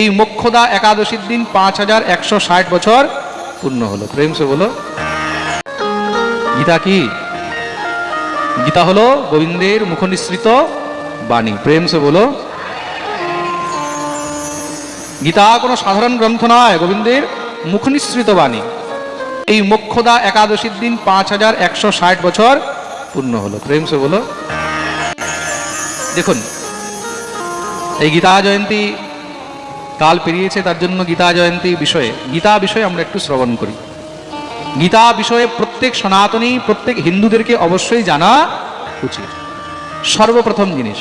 এই মোক্ষদা একাদশীর দিন পাঁচ হাজার একশো ষাট বছর পূর্ণ হলো। প্রেম সে বলো। গীতা কি? গীতা হলো গোবিন্দের মুখনিসৃত বাণী। প্রেম সে বলো। গীতা কোনো সাধারণ গ্রন্থ নয়, গোবিন্দের মুখনিসৃত বাণী। এই মোক্ষদা একাদশীর দিন পাঁচ হাজার একশো ষাট বছর পূর্ণ হলো। প্রেম সে বলো। দেখুন, এই গীতা জয়ন্তী কাল পেরিয়েছে, তার জন্য গীতা জয়ন্তী বিষয়ে, গীতা বিষয়ে আমরা একটু শ্রবণ করি। গীতা বিষয়ে প্রত্যেক সনাতনী, প্রত্যেক হিন্দুদেরকে অবশ্যই জানা উচিত। সর্বপ্রথম জিনিস,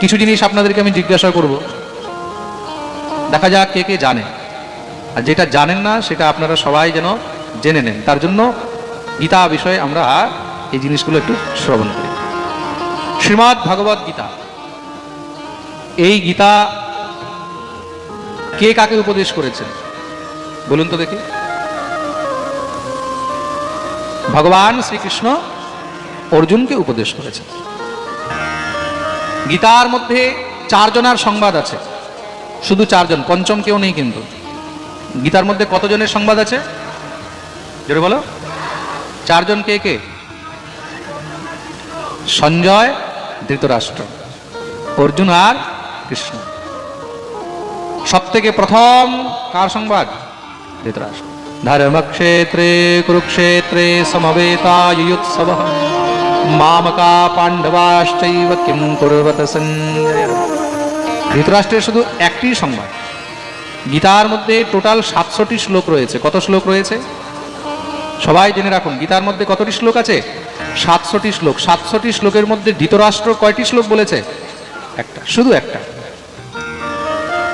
কিছু জিনিস আপনাদেরকে আমি জিজ্ঞাসা করব। দেখা যাক কে কে জানে। আর যেটা জানেন না, সেটা আপনারা সবাই যেন জেনে নেন। তার জন্য গীতা বিষয়ে আমরা এই জিনিসগুলো একটু শ্রবণ করি। শ্রীমৎ ভগবত গীতা। এই গীতা কে কাকে উপদেশ করেছেন? বলুন তো দেখি। ভগবান শ্রীকৃষ্ণ অর্জুনকে উপদেশ করেছেন। গীতার মধ্যে চারজনার সংবাদ আছে। শুধু চারজন, পঞ্চম কেউ নেই কিন্তু। গীতার মধ্যে কতজনের সংবাদ আছে? জোরে বলো। চারজন কে কে? সঞ্জয়, ধৃতরাষ্ট্র, অর্জুন আর কৃষ্ণ। সব থেকে প্রথম কার সংবাদ? ধৃতরাষ্ট্র। ধর্মক্ষেত্রে, কুরুক্ষেত্রে সমবেতায়ুৎসব। মামকা পাণ্ডবাশ্চৈব কিং কুর্বত সঞ্জয়। ধৃতরাষ্ট্রের শুধু একটি সংবাদ। গীতার মধ্যে টোটাল সাতশোটি শ্লোক রয়েছে। কত শ্লোক রয়েছে? সবাই জেনে রাখুন, গীতার মধ্যে কতটি শ্লোক আছে? সাতশোটি শ্লোক। সাতশোটি শ্লোকের মধ্যে ধৃতরাষ্ট্র কয়টি শ্লোক বলেছে? একটা, শুধু একটা।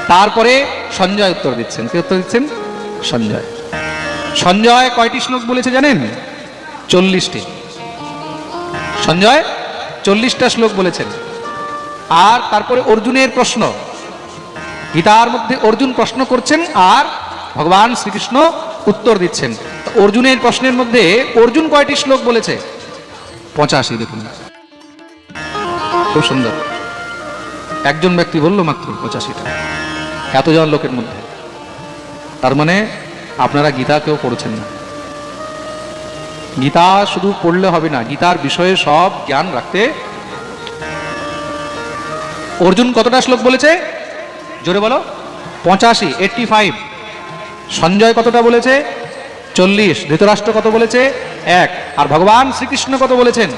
তারপরে সঞ্জয় উত্তর দিচ্ছেন। কে উত্তর দিচ্ছেন? সঞ্জয়। সঞ্জয় কয়টি শ্লোক বলেছে জানেন? চল্লিশটি। সঞ্জয়, চল্লিশটা শ্লোক বলেছেন। আর তারপরে অর্জুনের প্রশ্ন। গীতার মধ্যে অর্জুন প্রশ্ন করছেন আর ভগবান শ্রীকৃষ্ণ উত্তর দিচ্ছেন। অর্জুনের প্রশ্নের মধ্যে অর্জুন কয়টি শ্লোক বলেছে? পঁচাশি, দেখুন। খুব সুন্দর। একজন ব্যক্তি বলল মাত্র পঁচাশিটা। এতজন লোকের মধ্যে। তার মানে আপনারা গীতা কেউ পড়ছেন না। গীতা শুধু পড়লে হবে না, গীতার বিষয়ে সব জ্ঞান রাখতে অর্জুন কতটা শ্লোক বলেছে? জোরে বলো। পঁচাশি এইটটি ফাইভ সঞ্জয় কতটা বলেছে? চল্লিশ। ধৃতরাষ্ট্র কত বলেছে? এক। আর ভগবান শ্রীকৃষ্ণ কত বলেছেন?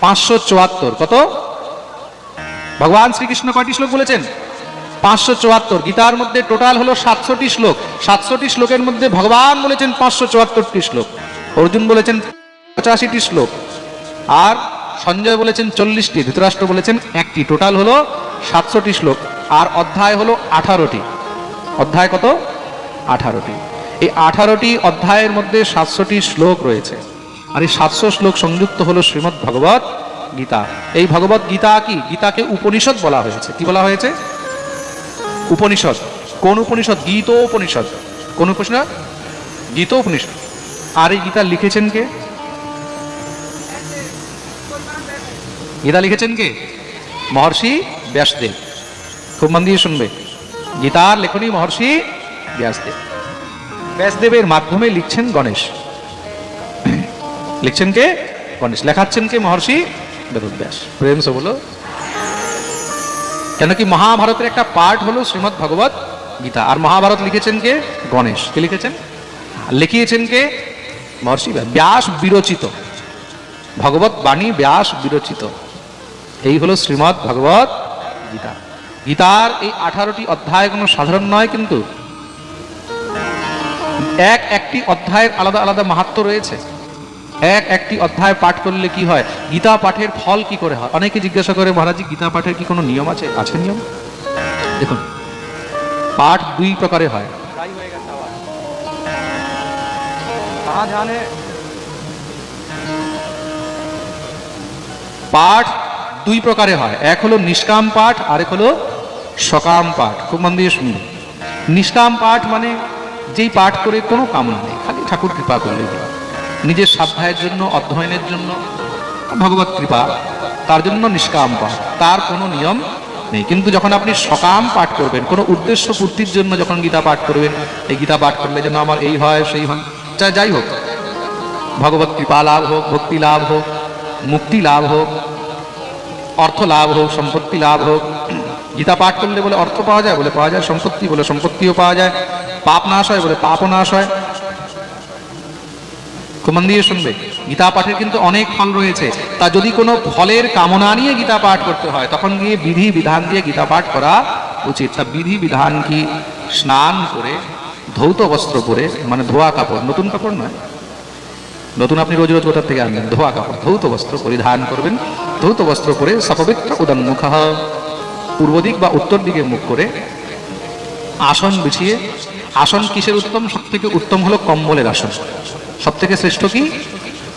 পাঁচশো চুয়াত্তর। কত? ভগবান শ্রীকৃষ্ণ কয়টি শ্লোক বলেছেন? পাঁচশো চুয়াত্তর। গীতার মধ্যে টোটাল হলো সাতশোটি শ্লোক। সাতশোটি শ্লোকের মধ্যে ভগবান বলেছেন পাঁচশো চুয়াত্তরটি শ্লোক। অর্জুন বলেছেন পঁচাশিটি শ্লোক। আর সঞ্জয় বলেছেন চল্লিশটি। ধৃতরাষ্ট্র বলেছেন একটি। টোটাল হলো সাতশোটি শ্লোক। আর অধ্যায় হলো আঠারোটি। অধ্যায় কত? আঠারোটি। এই আঠারোটি অধ্যায়ের মধ্যে সাতশোটি শ্লোক রয়েছে। আর এই সাতশো শ্লোক সংযুক্ত হলো শ্রীমদ্ ভগবত গীতা। এই ভগবত গীতা কি? গীতাকে উপনিষদ বলা হয়েছে। কি বলা হয়েছে? উপনিষদ। কোন উপনিষদ? গীত উপনিষদ কোন উপনিষদ? গীত উপনিষদ আর এই গীতা লিখেছেন কে? গীতা লিখেছেন কে? মহর্ষি ব্যাসদেব। খুব মন দিয়ে শুনবে। গীতার লেখনী মহর্ষি ব্যাসদেব। ব্যাসদেবের মাধ্যমে লিখছেন গণেশ। লিখছেন কে? গণেশ। লেখাচ্ছেন কে মহর্ষি? বেদব্যাস। প্রেম সে বলো। কেন কি মহাভারতের একটা পার্ট হলো শ্রীমৎ ভগবত গীতা। আর মহাভারত লিখেছেন কে? গণেশ। কে লিখেছেন? লিখিয়েছেন কে? মহর্ষি ব্যাস। বিরচিত। ভগবত বাণী ব্যাস বিরচিত। এই হলো শ্রীমৎ ভগবত গীতা। গীতার এই আঠারোটি অধ্যায় কোনো সাধারণ নয় কিন্তু। এক একটি অধ্যায়ের আলাদা আলাদা মাহাত্ম রয়েছে। এক একটি অধ্যায় পাঠ করলে কি হয়? গীতা পাঠের ফল কি করে হয়? অনেকে জিজ্ঞাসা করে মহারাজ গীতা পাঠের কি কোনো নিয়ম আছে? আছে নিয়ম? দেখুন পাঠ দুই প্রকারে হয়। পাঠ দুই প্রকারে হয়। এক হলো নিষ্কাম পাঠ আর এক হলো সকাম পাঠ। খুব মন দিয়ে শুনবে নিষ্কাম পাঠ মানে যেই পাঠ করে কোনো কামনা নেই খালি ঠাকুর কৃপা করলে নিজের স্বাধ্যায়ের জন্য, অধ্যয়নের জন্য। ভগবত কৃপা, তার জন্য নিষ্কাম পাঠ তার কোনো নিয়ম নেই। কিন্তু যখন আপনি সকাম পাঠ করবেন, কোনো উদ্দেশ্য পূর্তির জন্য যখন গীতা পাঠ করবেন, এই গীতা পাঠ করলে যেন আমার এই হয়, সেই হয়। যা যাই হোক, ভগবত কৃপা লাভ হোক, ভক্তি লাভ হোক, মুক্তি লাভ হোক, অর্থ লাভ হোক, সম্পত্তি লাভ হোক। গীতা পাঠ করলে বলে অর্থ পাওয়া যায়, বলে পাওয়া যায় সম্পত্তি, বলে সম্পত্তিও পাওয়া যায়। পাপ নাশ হয় বলে পাপও নাশ হয়। মন দিয়ে শুনবে। গীতা পাঠের কিন্তু অনেক ফল রয়েছে। তা যদি কোনো ফলের কামনা নিয়ে গীতা পাঠ করতে হয়, তখন গিয়ে বিধি বিধান দিয়ে গীতা পাঠ করা উচিত। তা বিধি বিধান কি? স্নান করে, ধৌত বস্ত্র পরে মানে ধোয়া কাপড়, নতুন কাপড় নয়। নতুন আপনি রোজ রোজ কোথার থেকে আনবেন? ধোয়া কাপড়, ধৌত বস্ত্র পরিধান করবেন। ধৌত বস্ত্র পরে সপবিত্র উদন্মুখ পূর্ব দিক বা উত্তর দিকে মুখ করে আসন বিছিয়ে, আসন কিসের উত্তম? সব থেকে উত্তম হলো কম্বলের আসন। সব থেকে শ্রেষ্ঠ কি?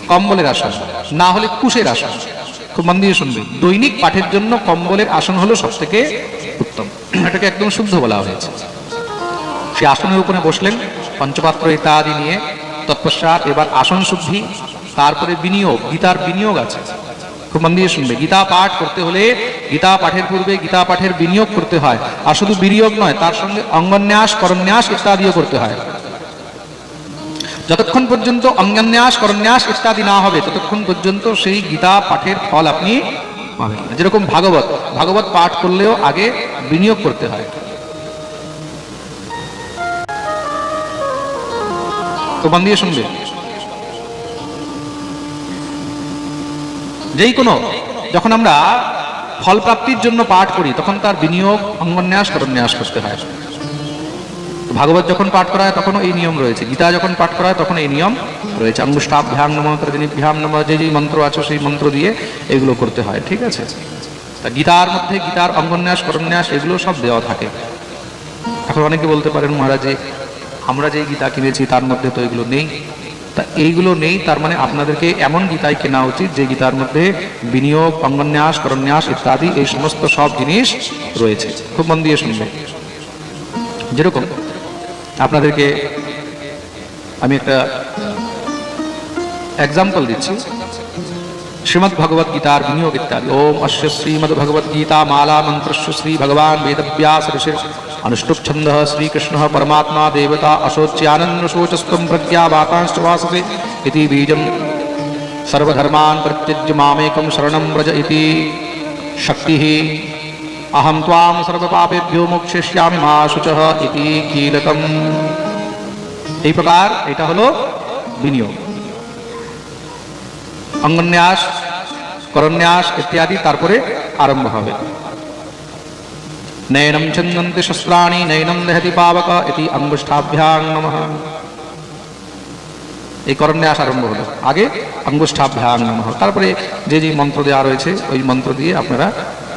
কম্বলের আসন। না হলে কুশের আসন। খুব মন দিয়ে শুনবে। দৈনিক পাঠের জন্য কম্বলের আসন হলো সব থেকে উত্তম। এটাকে একদম শুদ্ধ বলা হয়েছে। সে আসনের উপরে বসলেন, পঞ্চপাত্র ইত্যাদি নিয়ে। তৎপশ্চাৎ এবার আসন শুদ্ধি, তারপরে বিনিয়োগ, গীতার বিনিয়োগ আছে। খুব মন দিয়ে শুনবে। গীতা পাঠ করতে হলে গীতা পাঠের পূর্বে গীতা পাঠের বিনিয়োগ করতে হয়। আর শুধু বিনিয়োগ নয়, তার সঙ্গে অঙ্গন্যাস, করন্যাস ইত্যাদিও করতে হয়। যতক্ষণ পর্যন্ত অঙ্গন্যাস করন্যাস ইত্যাদি না হবে, ততক্ষণ পর্যন্ত সেই গীতা পাঠের ফল আপনি পাবেন যেরকম ভাগবত ভাগবত পাঠ করলেও আগে বিনিয়োগ করতে হয়। তো মন দিয়ে শুনবে? যেই কোনো, যখন আমরা ফল প্রাপ্তির জন্য পাঠ করি, তখন তার বিনিয়োগ অঙ্গন্যাস, করন্যাস করতে হয়। ভাগবত যখন পাঠ করা হয় তখনও এই নিয়ম রয়েছে। গীতা যখন পাঠ করা হয় তখন এই নিয়ম রয়েছে। অঙ্গুষ্টাভ্যাম নম তর্জনীভ্যাম নম যে যেই মন্ত্র আছে সেই মন্ত্র দিয়ে এগুলো করতে হয়, ঠিক আছে? তা গীতার মধ্যে গীতার অঙ্গন্যাস, করন্যাস এগুলো সব দেওয়া থাকে। এখন অনেকে বলতে পারেন, মহারাজে আমরা যে গীতা কিনেছি তার মধ্যে তো এগুলো নেই। তা এইগুলো নেই, তার মানে আপনাদেরকে এমন গীতাই কেনা উচিত যে গীতার মধ্যে বিনিয়োগ, অঙ্গন্যাস, করন্যাস ইত্যাদি এই সমস্ত সব জিনিস রয়েছে। খুব মন দিয়ে শুনবে যেরকম আপনাদেরকে আমি একটা এক্সাম্পল দিচ্ছি শ্রীমদ ভগবত গীতার বিনিয়োগ ইত্যাদি ওম অশ্য শ্রীমদ ভগবত গীতা মালা মন্ত্রস্য শ্রী ভগবান বেদব্যাস ঋষির अनुष्टुप छंद श्रीकृष्ण परमात्मा देवता अशोच्यानंद शोचस्तम प्रज्ञा वातांश वासते इति बीजम सर्वधर्मान् परित्यज्य मामेकं शरणं व्रज इति शक्तिः अहं त्वां सर्वपापेभ्यो मोक्षयिष्यामि मा शुचः इति कीलकम् এই প্রকার এটা হলো বিনিয়োগ অঙ্গন্যাস করন্যাস ইত্যাদি তারপরে আরম্ভ হবে নয়নম ছন্দন্তি শস্ত্রাণি নয়নম দেহতি পাবক ইতি অঙ্গুষ্ঠাভ্যাং নমঃ এই করণ্যাস আরম্ভ হলো আগে অঙ্গুষ্ঠাভ্যাং নমঃ তারপরে যে যে মন্ত্র দেওয়া রয়েছে ওই মন্ত্র দিয়ে আপনারা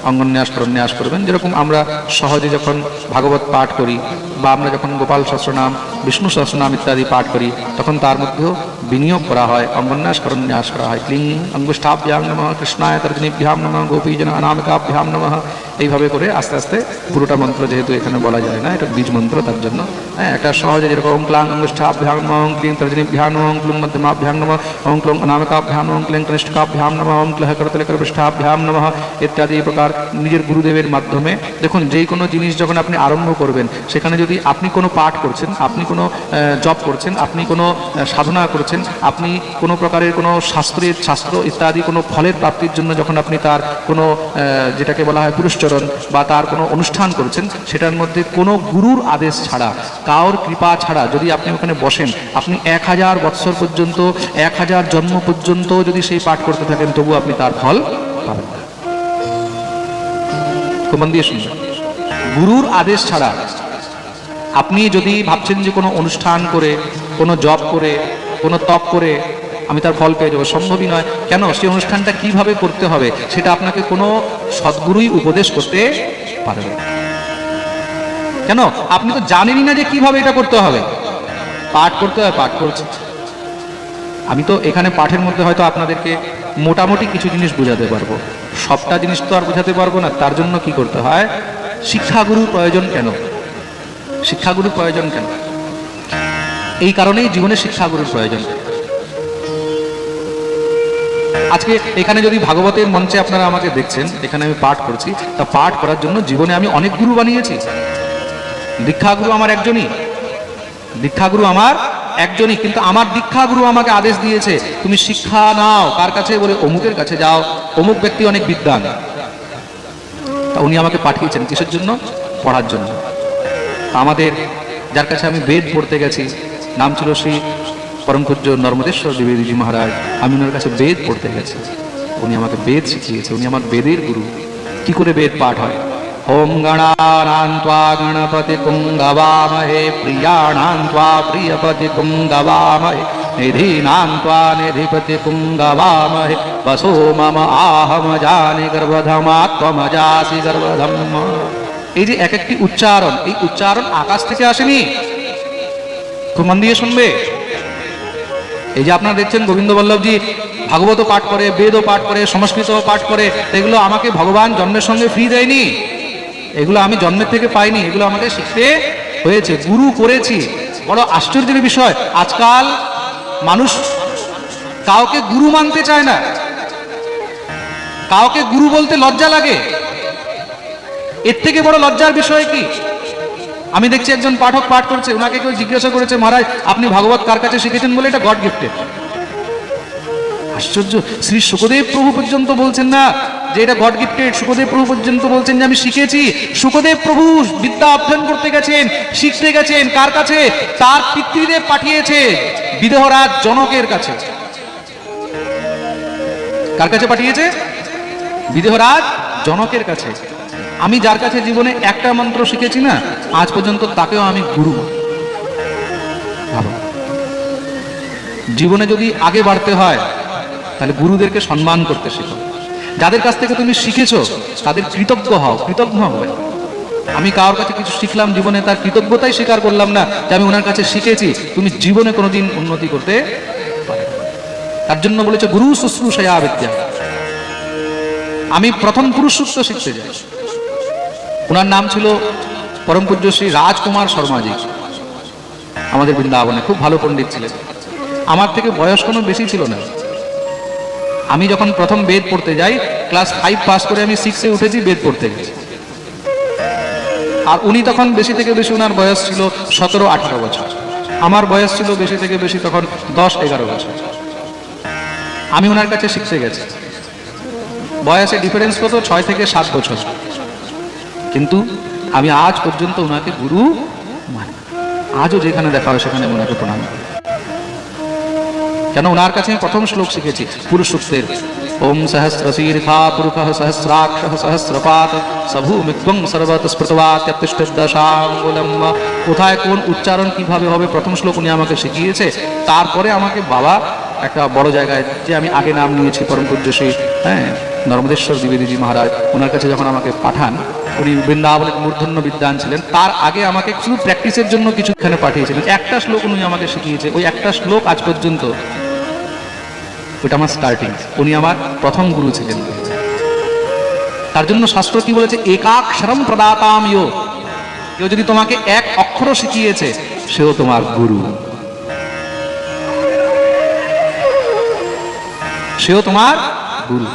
অঙ্গন্যাস করন্যাস করবেন। যেরকম আমরা সহজে যখন ভাগবত পাঠ করি বা আমরা যখন গোপাল সহস্রনাম, বিষ্ণু সহস্রনাম ইত্যাদি পাঠ করি, তখন তার মধ্যেও বিনিয়োগ করা হয় অঙ্গন্যাস করন্যাস করা হয়। ক্লিং অঙ্গুষ্ঠাভ্যাং নমঃ, কৃষ্ণায় তর্জনীভ্যাম নমঃ গোপীজন অনামিকাভ্যাম নমঃ। এইভাবে করে আস্তে আস্তে পুরোটা মন্ত্র যেহেতু এখানে বলা যায় না, এটা বীজ মন্ত্র, তার জন্য। হ্যাঁ একটা সহজে যেরকম ওং ক্লাং অঙ্গুষ্ঠাভ্যাং নমঃ ওং ক্লিং তর্জনীভ্যাং নমঃ ওং ক্লুং মধ্যমাভ্যাং নমঃ, ওং ক্লুং অনামিকাভ্যাং নমঃ ওং ক্লিং কনিষ্ঠকাভ্যাং নমঃ, ওং ক্লহ করতলে করপৃষ্ঠাভ্যাং নমঃ, ইত্যাদি প্রকার নিজের গুরুদেবের মাধ্যমে। দেখুন, যেই কোনো জিনিস যখন আপনি আরম্ভ করবেন, সেখানে যদি আপনি কোনো পাঠ করছেন, আপনি কোনো জব করছেন, আপনি কোনো সাধনা করছেন, আপনি কোনো প্রকারের কোনো শাস্ত্রের শাস্ত্র ইত্যাদি কোনো ফলের প্রাপ্তির জন্য যখন আপনি তার কোনো যেটাকে বলা হয় পুরস্চরণ বা তার কোনো অনুষ্ঠান করছেন, সেটার মধ্যে কোনো গুরুর আদেশ ছাড়া কার কৃপা ছাড়া যদি আপনি ওখানে বসেন, আপনি এক হাজার বৎসর পর্যন্ত, এক হাজার জন্ম পর্যন্ত যদি সেই পাঠ করতে থাকেন তবু আপনি তার ফল পাবেন খুব মন দিয়ে গুরুর আদেশ ছাড়া আপনি যদি ভাবছেন যে কোনো অনুষ্ঠান করে, কোনো জব করে, কোনো তপ করে, আমি তার ফল পেয়ে যাব। সম্ভবই নয়। কেন? সেই অনুষ্ঠানটা কীভাবে করতে হবে? সেটা আপনাকে কোনো সদ্গুরুই উপদেশ করতে পারবে। কেন? আপনি তো জানেনই না যে কীভাবে এটা করতে হবে। পাঠ করতে হয়, পাঠ করছে। আমি তো এখানে পাঠের মধ্যে হয়তো আপনাদেরকে মোটামুটি কিছু জিনিস বোঝাতে পারব। সবটা জিনিস তো আর বোঝাতে পারব না। তার জন্য কি করতে হয়? শিক্ষাগুরুর প্রয়োজন কেন? শিক্ষাগুরুর প্রয়োজন কেন? এই কারণেই জীবনে শিক্ষাগুরুর প্রয়োজন আজকে এখানে যদি ভাগবতের মঞ্চে আপনারা আমাকে দেখছেন, এখানে আমি পাঠ করছি, তা পাঠ করার জন্য জীবনে আমি অনেক গুরু বানিয়েছি। দীক্ষাগুরু আমার একজনই। দীক্ষাগুরু আমার একজনই, কিন্তু আমার দীক্ষাগুরু আমাকে আদেশ দিয়েছে, তুমি শিক্ষা নাও। কার কাছে? বলে অমুকের কাছে। যাও, অমুক ব্যক্তি অনেক বিদ্যান। তা উনি আমাকে পাঠিয়েছেন কিসের জন্য? পড়ার জন্য। আমাদের, যার কাছে আমি বেদ পড়তে গেছি, নাম ছিল শ্রী পরম পূজ্য নর্মদেশ্বর দ্বিবেদীজি মহারাজ। আমি ওনার কাছে বেদ পড়তে গেছি। উনি আমাকে বেদ শিখিয়েছে, উনি আমার বেদের গুরু। কি করে বেদ পাঠ হয়? ওম গণানাং ত্বা গণপতি কুঙ্গবামহে প্রিয়াণাং ত্বা প্রিয়পতি কুঙ্গবামহে নিধীনাং ত্বা নিধিপতি কুঙ্গবামহে। বসো মম আহম জানি গর্ভধমাত্মজাসি গর্ভধম এই যে এক একটি উচ্চারণ, এই উচ্চারণ আকাশ থেকে আসেনি? খুব মন দিয়ে শুনবে? এই যে আপনারা দেখছেন গোবিন্দ বল্লভজি, ভাগবত পাঠ করে বেদও পাঠ করে, সংস্কৃত পাঠ করে, এগুলো আমাকে ভগবান জন্মের সঙ্গে ফ্রি দেয়নি। এগুলো আমি জন্মের থেকে পাইনি, এগুলো আমাকে শিখতে হয়েছে, গুরু করেছি। বড় আশ্চর্যের বিষয়, আজকাল মানুষ কাউকে গুরু মানতে চায় না। কাউকে গুরু বলতে লজ্জা লাগে। এর থেকে বড় লজ্জার বিষয় কি? আমি দেখছি একজন পাঠক পাঠ করছে ওনাকে কেউ জিজ্ঞাসা করেছে, মহারাজ, আপনি ভাগবত কার কাছে শিখেছেন? বলে এটা গড গিফটেড আশ্চর্য, শ্রী সুখদেব প্রভু পর্যন্ত বলছেন না যে এটা গড গিফটেড সুখদেব প্রভু পর্যন্ত বলছেন যে আমি শিখেছি। সুখদেব প্রভু বিদ্যা অধ্যয়ন করতে গেছেন, শিখতে গেছেন। কার কাছে? তার পিতৃদেব পাঠিয়েছে বিদেহরাজ জনকের কাছে। কার কাছে পাঠিয়েছে? বিদেহরাজ জনকের কাছে। আমি যার কাছে জীবনে একটা মন্ত্র শিখেছি না, আজ পর্যন্ত তাকেও আমি গুরু। জীবনে যদি আগে বাড়তে হয়, তাহলে গুরুদেরকে সম্মান করতে শেখো। যাদের কাছ থেকে তুমি শিখেছো, তাদের কৃতজ্ঞ হও, কৃতজ্ঞ হবে। আমি কারোর কাছে কিছু শিখলাম জীবনে, তার কৃতজ্ঞতাই স্বীকার করলাম না যে আমি ওনার কাছে শিখেছি, তুমি জীবনে কোনোদিন উন্নতি করতে। তার জন্য বলেছে, গুরু শুশ্রূষয়া বিদ্যা আমি প্রথম পুরুষ সূক্ত শিখতে যাই। ওনার নাম ছিল পরম পূজ্য শ্রী রাজকুমার শর্মাজি। আমাদের বৃন্দাবনে খুব ভালো পণ্ডিত ছিলেন। আমার থেকে বয়স কোনো বেশি ছিল না। আমি যখন প্রথম বেদ পড়তে যাই, ক্লাস ফাইভ পাস করে আমি সিক্সে উঠেছি বেদ পড়তে। গেছি আর উনি তখন বেশি থেকে বেশি ওনার বয়স ছিল সতেরো আঠারো বছর। আমার বয়স ছিল বেশি থেকে বেশি তখন দশ এগারো বছর। আমি ওনার কাছে শিখতে গেছি। বয়সে ডিফারেন্স কত? ছয় থেকে সাত বছর। কিন্তু আমি আজ পর্যন্ত ওনাকে গুরু মানি আজও যেখানে দেখা হয় সেখানে ওনাকে প্রণাম কেন ওনার কাছে প্রথম শ্লোক শিখেছি, পুরুষ সূক্তের। ওম সহস্রশীর্ষা পুরুষ সহস্রাক্ষ সহস্রপাত সভূমিত্বং সর্বত স্মৃতবাত্যতিষ্ঠদশাঙ্গুলম কোথায় কোন উচ্চারণ কীভাবে হবে প্রথম শ্লোক উনি আমাকে শিখিয়েছে, তারপরে আমাকে বাবা একটা বড় জায়গায় যে আমি আগে নাম নিয়েছি পরম পূজ্য হ্যাঁ নর্মদেশ্বর দ্বিবেদীজি মহারাজ, ওনার কাছে যখন আমাকে পাঠান, উনি বৃন্দাবনের মূর্ধন্য বিদ্যান ছিলেন। তার আগে আমাকে শুধু প্র্যাকটিসের জন্য কিছুখানে পাঠিয়েছিলেন। একটা শ্লোক উনি আমাকে শিখিয়েছে, ওই একটা শ্লোক আজ পর্যন্ত ওটা আমার স্টার্টিং উনি আমার প্রথম গুরু ছিলেন। তার জন্য শাস্ত্র কি বলেছে? একাক্ষরম প্রদাতাম ইয়। কেউ যদি তোমাকে এক অক্ষর শিখিয়েছে, সেও তোমার গুরু। সেও তোমার গুরু।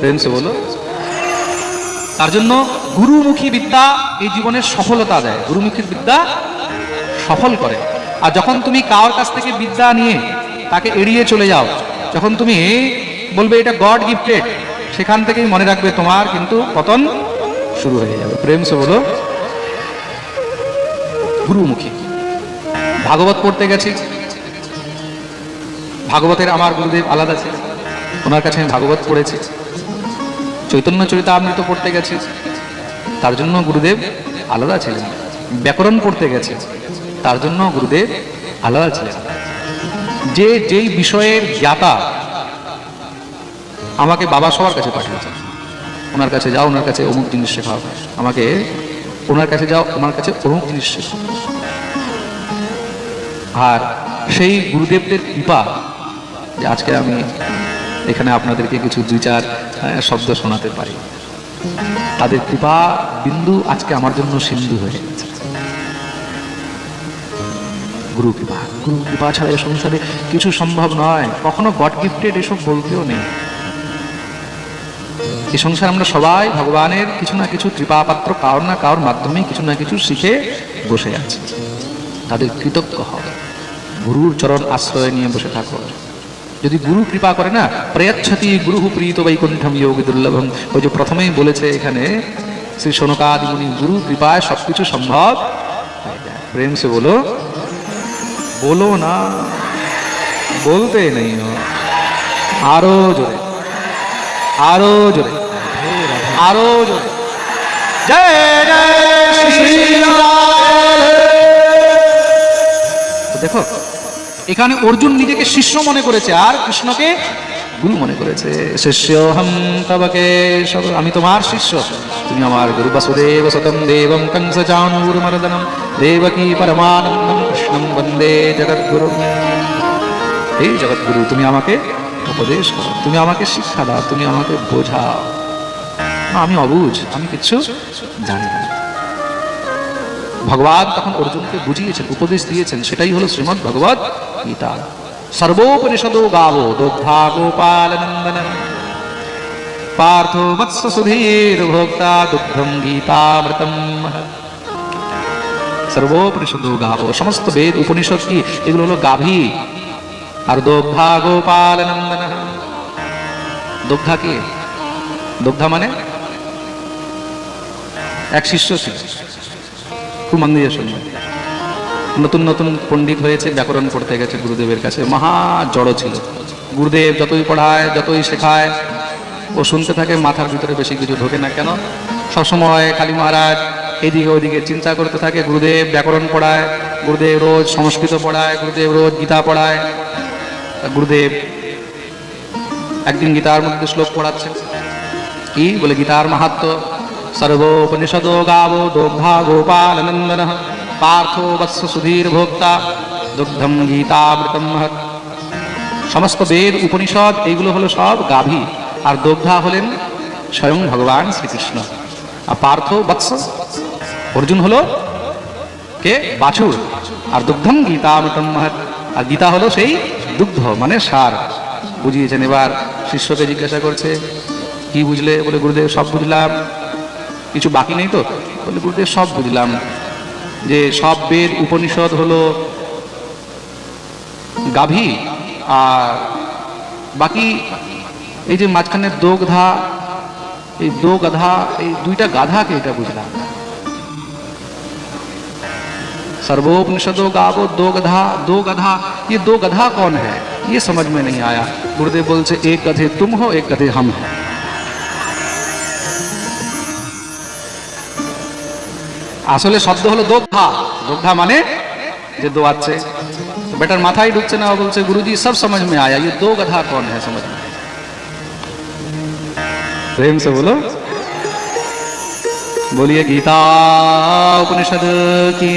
প্রেম বলো। তার জন্য গুরুমুখী বিদ্যা এই জীবনের সফলতা দেয়। গুরুমুখী বিদ্যা সফল করে। আর যখন তুমি কার কাছ থেকে বিদ্যা নিয়ে তাকে এড়িয়ে চলে যাও, যখন তুমি বলবে এটা গড গিফটেড সেখান থেকেই মনে রাখবে তোমার কিন্তু পতন শুরু হয়ে যাবে। প্রেম সে বলো। গুরুমুখী। ভাগবত পড়তে গেছি। ভাগবতের আমার গুরুদেব আলাদা ছিল ওনার কাছে আমি ভাগবত পড়েছি। চৈতন্য চরিতামৃত পড়তে গেছি। তার জন্য গুরুদেব আলাদা ছিলেন। ব্যাকরণ পড়তে গেছে। তার জন্য গুরুদেব আলাদা ছিলেন। যে যেই বিষয়ের জ্ঞাতা আমাকে বাবা সবার কাছে পাঠিয়েছেন ওনার কাছে যাও, ওনার কাছে অমুক জিনিস শেখাও। আমাকে ওনার কাছে যাও, ওনার কাছে অমুক জিনিস শেখাও। আর সেই গুরুদেবদের কৃপা যে আজকে আমি এখানে আপনাদেরকে কিছু দুই চার শব্দ শোনাতে পারি। তাদের কৃপা বিন্দু আজকে আমার জন্য সিন্ধু হয়ে গুরু কৃপা গুরু কৃপা ছাড়া এ সংসারে কিছু সম্ভব নয়। কখনো গড গিফটেড এসব বলতেও নেই। এই সংসারে আমরা সবাই ভগবানের কিছু না কিছু কৃপাপাত্র কারোর না কারোর মাধ্যমে কিছু না কিছু শিখে বসে আছে। তাদের কৃতজ্ঞ হবে গুরুর চরণ আশ্রয় নিয়ে বসে থাকো। যদি গুরু কৃপা করে না, প্রয়চ্ছতি গুরু প্রীত বৈকুণ্ঠম যোগী দুর্লভম। ওই যে প্রথমেই বলেছে এখানে, শ্রী সোনকাদি মুনি গুরু কৃপায় সবকিছু সম্ভব প্রেম সে বলো বলো না, বলতে নেই। আরও জোরে আরও জোরে আরও জোরে। জয় জয়, শ্রী দেখো এখানে অর্জুন নিজেকে শিষ্য মনে করেছে, আর কৃষ্ণকে গুরু মনে করেছে। শিষ্য হম তবকে আমি তোমার শিষ্য। তুমি আমার গুরু বসুদেব, সতম দেবম কংস চাণূরমর্দনম দেবকী পরমানন্দম কৃষ্ণম বন্দে জগদ্গুরু। এই জগৎগুরু তুমি আমাকে উপদেশ করো, তুমি আমাকে শিক্ষা দাও, তুমি আমাকে বোঝাও। আমি অবুঝ, আমি কিচ্ছু জানি না। ভগবান তখন অর্জুনকে বুঝিয়েছেন, উপদেশ দিয়েছেন, সেটাই হলো শ্রীমদ ভগবত গীতা। সর্বোপনিষদো গাবো দোগ্ধা গোপাল নন্দন পার্থ বৎস সুধীর ভোক্তা দুগ্ধম গীতামৃতম। সর্বোপনিষদো গাবো, সমস্ত বেদ, উপনিষদ কি? এগুলো হলো গাভী আর দোগ্ধা গোপাল নন্দন দোগ্ধা কি? দোগ্ধা মানে? এক শিষ্য ছিল। মন দিয়ে নতুন নতুন পণ্ডিত হয়েছে, ব্যাকরণ পড়তে গেছে গুরুদেবের কাছে। মহা জড় ছিল। গুরুদেব যতই পড়ায়, যতই শেখায়, ও শুনতে থাকে, মাথার ভিতরে বেশি কিছু ঢোকে না কেন? সবসময় কালী মহারাজ এদিকে ওদিকে চিন্তা করতে থাকে, গুরুদেব ব্যাকরণ পড়ায়, গুরুদেব রোজ সংস্কৃত পড়ায়, গুরুদেব রোজ গীতা পড়ায়। গুরুদেব একদিন গীতার মধ্যে শ্লোক পড়াচ্ছেন। কি? বলে, গীতার মাহাত্ম দোগ্ধা গোপাল নন্দন পার্থো বৎস সুধীর ভোক্তা দুগ্ধম গীতামৃতম মহৎ সমস্ত বেদ উপনিষদ এইগুলো হলো সব গাভী। আর দোগ্ধা হলেন স্বয়ং ভগবান শ্রীকৃষ্ণ। আর পার্থ বৎস, অর্জুন হলো কে? বাছুর। আর দুগ্ধম গীতামৃতম মহৎ। আর গীতা হলো সেই দুগ্ধ মানে সার। বুঝিয়েছেন এবার শিষ্যকে জিজ্ঞাসা করছে, কি বুঝলে? বলে, গুরুদেব সব বুঝলাম। কিছু বাকি নেই তো বলে গুরুদেব সব বুঝলাম যে সব বেদ উপনিষদ হলো গাভী আর বাকি এই যে মাঝখানে দো গাধা এই দো গাধা এই দুইটা গাধাকে এটা বুঝলাম सर्वोपनिषदों गावो दो गधा दो गधा ये दो गधा कौन है ये समझ में नहीं आया गुरुदेव बोल से एक गधे तुम हो एक गधे हम हैं আসলে শব্দ হলো দোগ্ধা দোগ্ধা মানে যে দোয়াচ্ছে বেটার মাথায় ঢুকছে না ও বলছে গুরুজি সব समझ में आया ये दो गधा कौन है समझ में प्रेम से बोलो बोलिए गीता उपनिषद की